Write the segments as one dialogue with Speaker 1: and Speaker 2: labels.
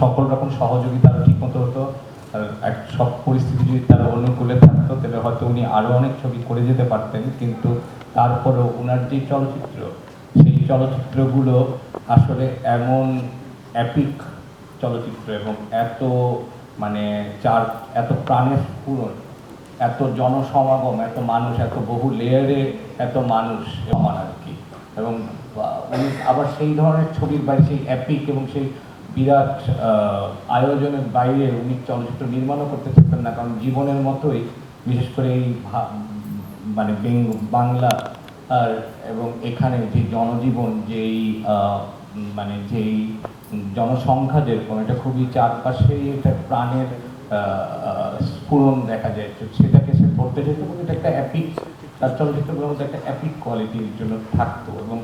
Speaker 1: সকল রকম সহযোগিতা ঠিক মতো হতো এক- সব পরিস্থিতি যদি তার অনুকূলে থাকতো, তাহলে হয়তো উনি আরও অনেক ছবি করে যেতে পারতেন, কিন্তু তারপরেও ওনার যে চলচ্চিত্র, সেই চলচ্চিত্রগুলো আসলে এমন অ্যাপিক চলচ্চিত্র এবং এত মানে চার, এত প্রাণের পূরণ, এত জনসমাগম, এত মানুষ, এত বহু লেয়ারে এত মানুষ আর কি। এবং উনি আবার সেই ধরনের ছবির বাইরে সেই অ্যাপিক এবং সেই বিরাট আয়োজনের বাইরে উনি চলচ্চিত্র নির্মাণও করতে চাইতেন না, কারণ জীবনের মতোই, বিশেষ করে এই মানে বাংলা, আর, এবং এখানে যে জনজীবন, যেই মানে যেই জনসংখ্যা যেরকম, এটা খুবই চারপাশেই এটা প্রাণের স্ফুরণ দেখা যায়। সেটাকে সে ধরতে যেত এটা একটা অ্যাপিক তার চলচ্চিত্রগুলোর মধ্যে একটা অ্যাপিক কোয়ালিটির জন্য থাকতো, এবং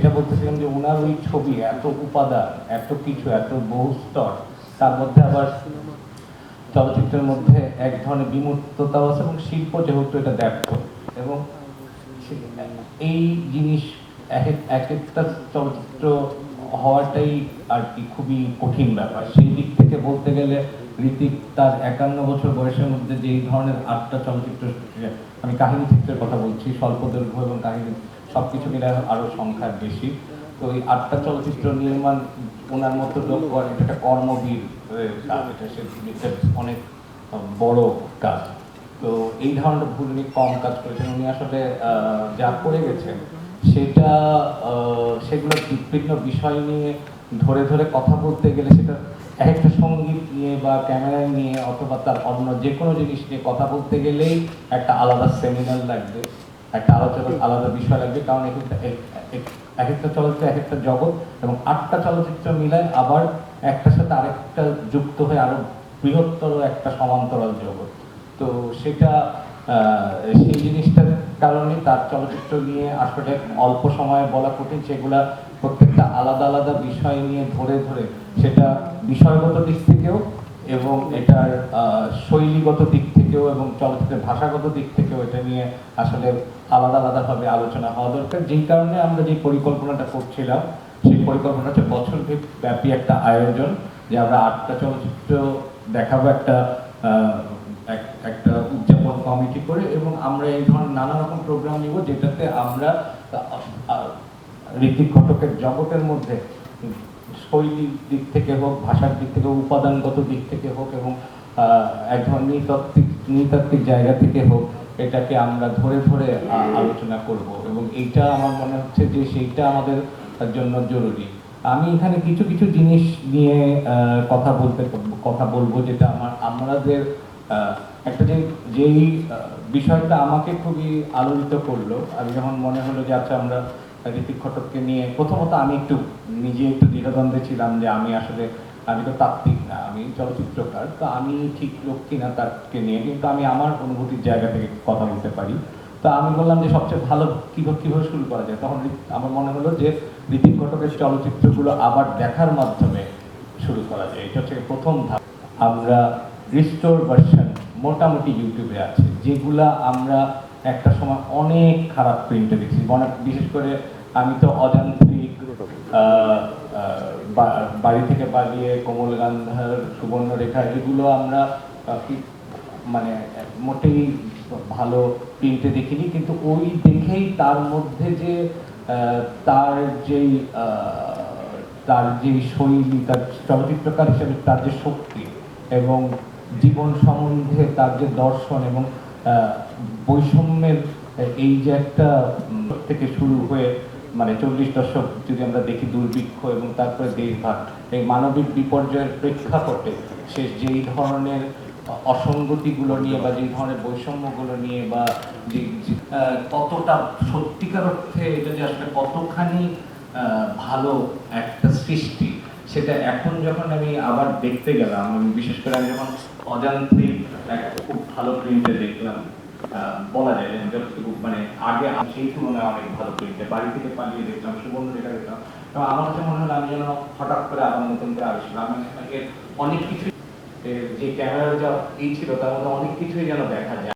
Speaker 1: সেটা বলতেছিলাম যে ওনার ওই ছবি, এত উপাদান, এত কিছু, এত বহু স্তর, তার মধ্যে আবার চলচ্চিত্রের মধ্যে এক ধরনের বিমূর্ততাও আছে এবং শিল্প যেহেতু এটা দেখত এবং এই জিনিস এক এক- এক একটা চলচ্চিত্র হওয়াটাই আর কি খুবই কঠিন ব্যাপার। সেই দিক থেকে বলতে গেলে ঋতিক তার একান্ন বছর বয়সের মধ্যে যে ধরনের আটটা চলচ্চিত্র, আমি কাহিনী চিত্রের কথা বলছি, স্বল্প দৈর্ঘ্য এবং কাহিনী সবকিছু মিলে আরও সংখ্যা বেশি। তো এই আটটা চলচ্চিত্র নির্মাণ ওনার মতো লোক এটা একটা কর্মবীর এটা অনেক বড় কাজ। তো এই ধরনের ভুল উনি কম কাজ করেছেন। উনি আসলে যা করে গেছেন, সেটা সেগুলো বিভিন্ন বিষয় নিয়ে ধরে ধরে কথা বলতে গেলে সেটা এক একটা সংগীত নিয়ে বা ক্যামেরা নিয়ে অথবা তার অন্য যে কোনো জিনিস নিয়ে কথা বলতে গেলেই একটা আলাদা সেমিনার লাগবে। একটা আলোচনা আলাদা বিষয় লাগবে, কারণ এক একটা এক- এক- এক একটা চলচ্চিত্র এক একটা জগৎ এবং আটটা চলচ্চিত্র মিলায় আবার একটার সাথে আরেকটা যুক্ত হয়ে আরও বৃহত্তর একটা সমান্তরাল জগৎ। তো সেটা সেই জিনিসটার কারণে তার চলচ্চিত্র নিয়ে আসলে অল্প সময়ে বলা কঠিন, সেগুলা প্রত্যেকটা আলাদা আলাদা বিষয় নিয়ে ধরে ধরে সেটা বিষয়গত দিক থেকেও এবং এটার শৈলীগত দিক থেকেও এবং চলচ্চিত্রের ভাষাগত দিক থেকেও এটা নিয়ে আসলে আলাদা আলাদাভাবে আলোচনা হওয়া দরকার। যেই কারণে আমরা যে পরিকল্পনাটা করছিলাম সেই পরিকল্পনাটা হচ্ছে বছর ব্যাপী একটা আয়োজন যে আমরা আটটা চলচ্চিত্র দেখাবো একটা একটা উদযাপন কমিটি করে এবং আমরা এই ধরনের নানা রকম প্রোগ্রাম নিব যেটাতে আমরা ঋতিক ঘটকের জগতের মধ্যে শৈলীর দিক থেকে হোক ভাষার দিক থেকে হোক, উপাদানগত দিক থেকে হোক এবং এক ধরনের নৃতাত্ত্বিক নৃতাত্ত্বিক জায়গা থেকে হোক, এটাকে আমরা ধরে ধরে আলোচনা করব। এবং এইটা আমার মনে হচ্ছে যে সেইটা আমাদের জন্য জরুরি। আমি এখানে কিছু কিছু জিনিস নিয়ে কথা বলতে কথা বলব যেটা আমার, আমাদের একটা যে, যেই বিষয়টা আমাকে খুবই আলোড়িত করল। আমি যখন মনে হলো যে আচ্ছা আমরা ঋতিক ঘটককে নিয়ে, প্রথমত আমি একটু, নিজে একটু দ্বিধাদ্বন্দ্বে ছিলাম যে আমি আসলে আমি তো তাত্ত্বিক না, আমি চলচ্চিত্রকার, তো আমি ঠিক লোক কিনা তাকে নিয়ে, কিন্তু আমি আমার অনুভূতির জায়গা থেকে কথা বলতে পারি। তো আমি বললাম যে সবচেয়ে ভালো কীভাবে কীভাবে শুরু করা যায়? তখন আমার মনে হলো যে ঋতিক ঘটকের চলচ্চিত্রগুলো আবার দেখার মাধ্যমে শুরু করা যায়। এটা হচ্ছে প্রথম ধাপ। আমরা রিস্টোর ভার্সন মোটামুটি ইউটিউবে আছে, যেগুলা আমরা একটা সময় অনেক খারাপ প্রিন্টে দেখছি। বিশেষ করে আমি তো বা- বাড়ি থেকে পালিয়ে কোমল গান্ধার সুবর্ণরেখা, এগুলো আমরা মানে মোটেই ভালো প্রিন্টে দেখিনি, কিন্তু ওই দেখেই তার মধ্যে যে তার যেই তার যে শৈলী, তার চলচ্চিত্রকার হিসেবে তার যে শক্তি এবং জীবন সম্বন্ধে তার যে দর্শন এবং বৈষম্যের এই যে একটা থেকে শুরু হয়ে মানে চল্লিশ দশক যদি আমরা দেখি দুর্ভিক্ষ এবং তারপরে দেশভাগ এই মানবিক বিপর্যয়ের প্রেক্ষাপটে সে যেই ধরনের অসঙ্গতিগুলো নিয়ে বা যেই ধরনের বৈষম্যগুলো নিয়ে বা যে কতটা সত্যিকার অর্থে এটা যে আসলে কতখানি ভালো একটা সৃষ্টি, সেটা এখন যখন আমি আবার দেখতে গেলাম, আমি বিশেষ করে আমি যখন অজান্ত্রিক একটা খুব ভালো প্রিন্টে দেখলাম বলা যায় যতটুকু মানে আগে আমি সেই তুলনায় অনেক ভালো প্রিন্টে বাড়ি থেকে পালিয়ে দেখতাম সুবর্ণ রেখা দেখলাম এবং আমার কাছে মনে হলো আমি যেন হঠাৎ করে আবার নতুন করে আসলাম অনেক কিছু যে ক্যামেরার যা এই ছিল, তার মধ্যে অনেক কিছুই যেন দেখা যায়।